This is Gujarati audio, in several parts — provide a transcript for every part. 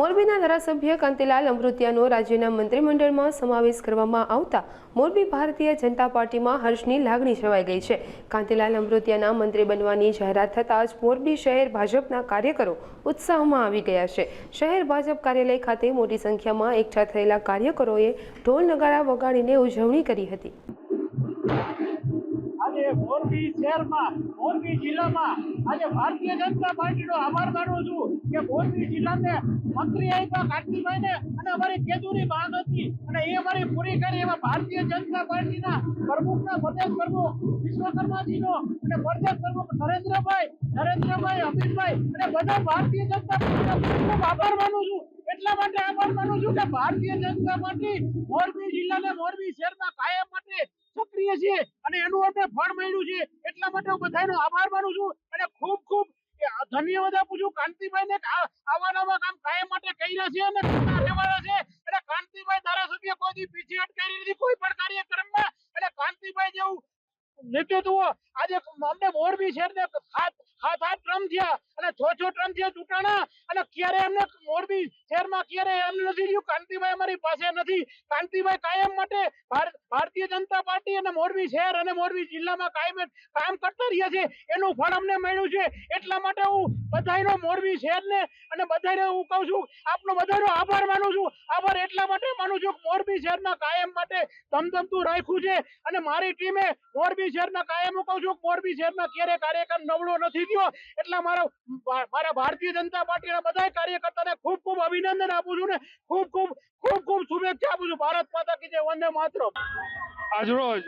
મોરબીના ધારાસભ્ય કાંતિલાલ અમૃતિયાનો રાજ્યના મંત્રીમંડળમાં સમાવેશ કરવામાં આવતા મોરબી ભારતીય જનતા પાર્ટીમાં હર્ષની લાગણી છવાઈ ગઈ છે. કાંતિલાલ અમૃતિયાના મંત્રી બનવાની જાહેરાત થતાં જ મોરબી શહેર ભાજપના કાર્યકરો ઉત્સાહમાં આવી ગયા છે. શહેર ભાજપ કાર્યાલય ખાતે મોટી સંખ્યામાં એકઠા થયેલા કાર્યકરોએ ઢોલ નગારા વગાડીને ઉજવણી કરી હતી. મોરબી શહેરમાં, મોરબી જિલ્લામાં આજે ભારતીય જનતા પાર્ટીનો આભાર માનું છું કે મોરબી જિલ્લાને મંત્રી આપ્યા કાંતિભાઈને અને અમારી કેદુરી માંગ હતી અને એ અમારી પૂરી કરી એમાં ભારતીય જનતા પાર્ટીના પ્રમુખના પ્રદેશ પ્રમુખ વિશ્વકર્માજીનો અને પ્રદેશ પ્રમુખ નરેન્દ્રભાઈ નરેન્દ્રભાઈ અમિતભાઈ અને બધા ભારતીય જનતા પાર્ટીના ખૂબ આભાર માનું છું. એટલા માટે આભાર માનું છું કે ભારતીય જનતા પાર્ટી મોરબી જિલ્લાને મોરબી શહેરમાં કાયમ માટે સક્રિય છે. અને એનું અમને ફળ મળ્યું છે. એટલા માટે હું બધાનો આભાર માનું છું અને ખૂબ ખૂબ ધન્યવાદ આપું છું. કાંતિભાઈને આવા નવા કામ કાયમ માટે કર્યા છે અને રહેવાના છે. અને કાંતિભાઈ ધારાસભ્ય કોઈ પીછી અટકાવી નથી. કોઈ પણ કાર્યક્રમમાં અને કાંતિભાઈ જેવું નેતૃત્વ આજે અમને મોરબી શહેરને હાથ હાથ હાથ ટ્રમ થયા. અને છ છ ટ્રમ થયા ચૂંટાણા. અને ક્યારે એમને મોરબી શહેરમાં ક્યારે એમ નથી થયું કાંતિભાઈ અમારી પાસે નથી. કાંતિભાઈ કાયમ માટે ભારતીય જનતા પાર્ટી અને મોરબી શહેર અને મોરબી જિલ્લામાં કાયમ કામ કરતા રહ્યા છે. એનું ફળ અમને મળ્યું છે. એટલા માટે હું બધાનો મોરબી શહેરને અને બધાને હું કહું છું, આપનો બધાનો આભાર માનું છું. આભાર એટલા માટે માનું છું મોરબી શહેરના કાયમ માટે ધમધમતું રાખ્યું છે. અને મારી ટીમે મોરબી શહેરના કાયમ હું કહું છું મોરબી શહેરના ક્યારે કાર્યક્રમ નબળો નથી થયો, એટલા મારા મારા ભારતીય જનતા પાર્ટીના બધા કાર્યકર્તાને ખૂબ ખૂબ અભિનંદન. આપું છું ને. ખૂબ ખૂબ ખૂબ ખૂબ શુભેચ્છા આપું છું. ભારત માતા કી જય. વંદે માત્ર આજરોજ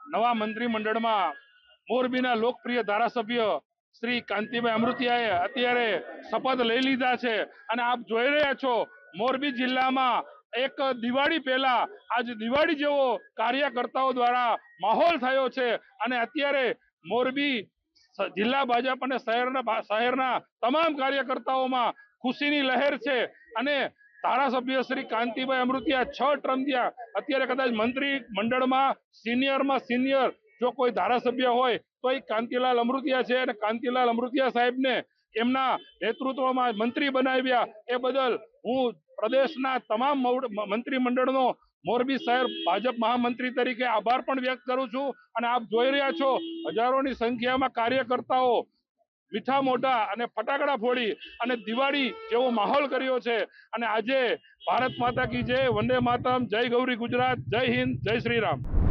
નવા મંત્રીમંડળમાં મોરબીના લોકપ્રિય ધારાસભ્ય શ્રી કાંતિભાઈ અમૃતિયાએ અત્યારે શપથ લઈ લીધા છે અને આપ જોઈ રહ્યા છો, મોરબી જિલ્લામાં એક દિવાળી પહેલા આજ દિવાળી જેવો કાર્યકર્તાઓ દ્વારા માહોલ થયો છે અને અત્યારે મોરબી જિલ્લા ભાજપ અને શહેરના શહેરના તમામ કાર્યકર્તાઓમાં ખુશીની લહેર છે. અને ધારાસભ્ય શ્રી કાંતિભાઈ અમૃતિયા છ ટર્મ અત્યારે કદાચ મંત્રી મંડળમાં સિનિયરમાં સિનિયર જો કોઈ ધારાસભ્ય હોય, તો એ કાંતિલાલ અમૃતિયા છે. અને કાંતિલાલ અમૃતિયા સાહેબને એમના નેતૃત્વમાં મંત્રી બનાવ્યા. એ બદલ હું પ્રદેશના તમામ મંત્રીમંડળનો મોરબી શહેર ભાજપ મહામંત્રી તરીકે આભાર પણ વ્યક્ત કરું છું. અને આપ જોઈ રહ્યા છો હજારોની સંખ્યામાં કાર્યકર્તાઓ મીઠા મોઢા અને ફટાકડા ફોડી અને દિવાળી જેવો માહોલ કર્યો છે. અને આજે ભારત માતા કી જય, વંદે માતરમ, જય ગૌરી ગુજરાત, જય હિન્દ, જય શ્રી રામ